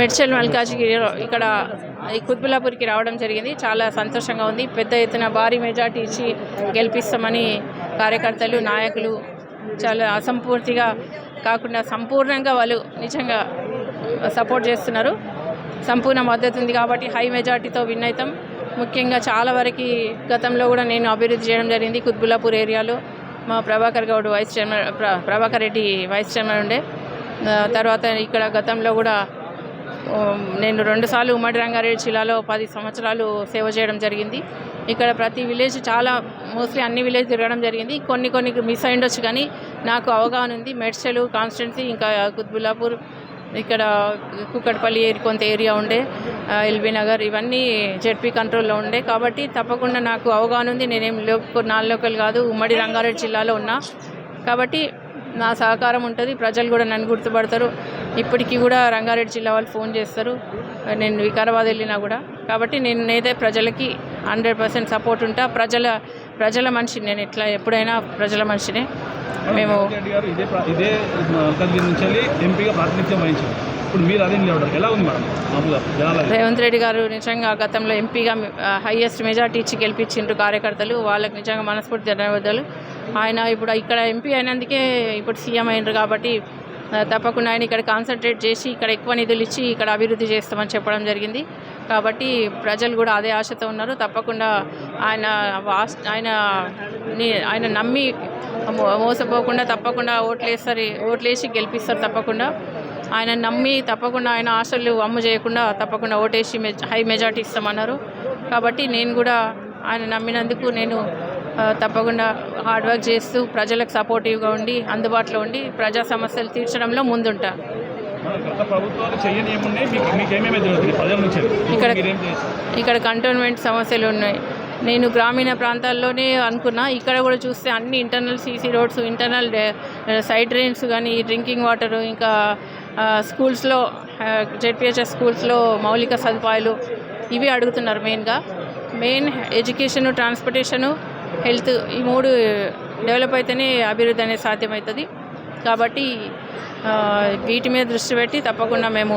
మెడ్చల్ మల్కాజ్గిరి ఇక్కడ ఈ రావడం జరిగింది. చాలా సంతోషంగా ఉంది. పెద్ద ఎత్తున భారీ మెజార్టీ ఇచ్చి గెలిపిస్తామని కార్యకర్తలు నాయకులు చాలా అసంపూర్తిగా కాకుండా సంపూర్ణంగా వాళ్ళు నిజంగా సపోర్ట్ చేస్తున్నారు. సంపూర్ణ మద్దతు ఉంది కాబట్టి హై మెజార్టీతో విన్ అవుతాం. ముఖ్యంగా చాలా వరకు గతంలో కూడా నేను అభివృద్ధి చేయడం జరిగింది కుత్బులాపూర్ ఏరియాలో. మా Prabhakar Goud vice chairman Prabhakar Reddy vice chairman ఉండే. తర్వాత ఇక్కడ గతంలో కూడా నేను రెండుసార్లు ఉమ్మడి రంగారెడ్డి జిల్లాలో పది సంవత్సరాలు సేవ చేయడం జరిగింది. ఇక్కడ ప్రతి విలేజ్ చాలా మోస్ట్లీ అన్ని విలేజ్ తిరగడం జరిగింది. కొన్ని కొన్ని మిస్ అయి ఉండొచ్చు కానీ నాకు అవగాహన ఉంది. మెడ్చెలు కాన్స్టెన్సీ ఇంకా కుత్బుల్లాపూర్ ఇక్కడ కుక్కడపల్లి ఏరి కొంత ఏరియా ఉండే ఎల్బీ నగర్ ఇవన్నీ జెడ్పీ కంట్రోల్లో ఉండే. కాబట్టి తప్పకుండా నాకు అవగాహన ఉంది. నేనేం లోకల్ నాన్ లోకల్ కాదు ఉమ్మడి రంగారెడ్డి జిల్లాలో ఉన్నా. కాబట్టి నా సహకారం ఉంటుంది. ప్రజలు కూడా నన్ను గుర్తుపడతారు. ఇప్పటికీ కూడా రంగారెడ్డి జిల్లా వాళ్ళు ఫోన్ చేస్తారు. నేను వికారాబాద్ వెళ్ళినా కూడా. కాబట్టి నేను నేతే ప్రజలకి హండ్రెడ్ పర్సెంట్ సపోర్ట్ ఉంటా. ప్రజల ప్రజల మనిషి నేను ఎట్లా ఎప్పుడైనా ప్రజల మనిషినే మేము ఇదే ఎంపీగా ప్రాతినిధ్యం వహించారు. ఇప్పుడు మీరు అదే నిలబడరు ఎలా ఉంది మేడం? మామూలుగా జనాలు రేవంత్ రెడ్డి గారు నిజంగా గతంలో ఎంపీగా హైయెస్ట్ మెజార్టీ ఇచ్చి గెలిపించిండ్రు కార్యకర్తలు. వాళ్ళకి నిజంగా మనస్ఫూర్తి ధన్యవాదాలు. ఆయన ఇప్పుడు ఇక్కడ ఎంపీ అయినందుకే ఇప్పుడు సీఎం అయినరు కాబట్టి తప్పకుండా ఆయన ఇక్కడ కాన్సన్ట్రేట్ చేసి ఇక్కడ ఎక్కువ నిధులు ఇచ్చి ఇక్కడ అభివృద్ధి చేస్తామని చెప్పడం జరిగింది. కాబట్టి ప్రజలు కూడా అదే ఆశతో ఉన్నారు. తప్పకుండా ఆయన వాస్ ఆయన ఆయన నమ్మి మోసపోకుండా తప్పకుండా ఓట్లేస్తారు ఓట్లేసి గెలిపిస్తారు తప్పకుండా. ఆయన నమ్మి తప్పకుండా ఆయన ఆశలు అమ్ము చేయకుండా తప్పకుండా ఓటేసి మెజ హై మెజార్టీ ఇస్తామన్నారు. కాబట్టి నేను కూడా ఆయన నమ్మినందుకు నేను తప్పకుండా హార్డ్ వర్క్ చేస్తూ ప్రజలకు సపోర్టివ్గా ఉండి అందుబాటులో ఉండి ప్రజా సమస్యలు తీర్చడంలో ముందుంటా. ఇక్కడ- ఇక్కడ కంటోన్మెంట్ సమస్యలు ఉన్నాయి. నేను గ్రామీణ ప్రాంతాల్లోనే అనుకున్నా. ఇక్కడ కూడా చూస్తే అన్ని internal CC roads internal side drains కానీ డ్రింకింగ్ వాటర్ ఇంకా స్కూల్స్లో జెడ్పిహెచ్ఎస్ స్కూల్స్లో మౌలిక సదుపాయాలు ఇవి అడుగుతున్నారు మెయిన్గా మెయిన్ ఎడ్యుకేషను ట్రాన్స్పోర్టేషను హెల్త్ ఈ మూడు డెవలప్ అయితేనే అభివృద్ధి అనేది సాధ్యమవుతుంది. కాబట్టి వీటి మీద దృష్టి పెట్టి తప్పకుండా మేము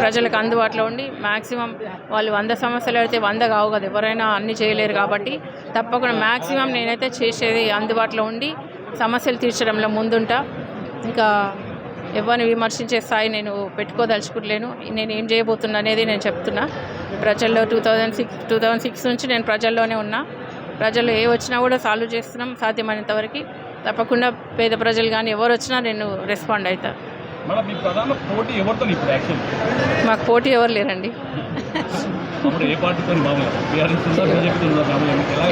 ప్రజలకు అందుబాటులో ఉండి మ్యాక్సిమం వాళ్ళు వంద సమస్యలు అయితే వంద కావు కదా ఎవరైనా అన్ని చేయలేరు కాబట్టి తప్పకుండా మ్యాక్సిమం నేనైతే చేసేది అందుబాటులో ఉండి సమస్యలు తీర్చడంలో ముందుంటా. ఇంకా ఎవరిని విమర్శించే స్థాయి నేను పెట్టుకోదలుచుకోలేను. నేను ఏం చేయబోతున్నా అనేది నేను చెప్తున్నా. ప్రజల్లో two thousand six two thousand six నుంచి నేను ప్రజల్లోనే ఉన్నా. ప్రజలు ఏ వచ్చినా కూడా సాల్వ్ చేస్తున్నాం సాధ్యమైనంత వరకు తప్పకుండా పేద ప్రజలు కానీ ఎవరు వచ్చినా నేను రెస్పాండ్ అవుతా మాకు పోటీ ఎవరు లేరండి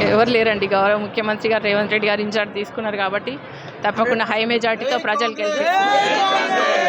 ఎవరు లేరండి గౌరవ ముఖ్యమంత్రి గారు రేవంత్ రెడ్డి గారు ఇన్ఛార్జ్ తీసుకున్నారు కాబట్టి తప్పకుండా హై మెజార్టీతో ప్రజలకు గెలిపిస్తారు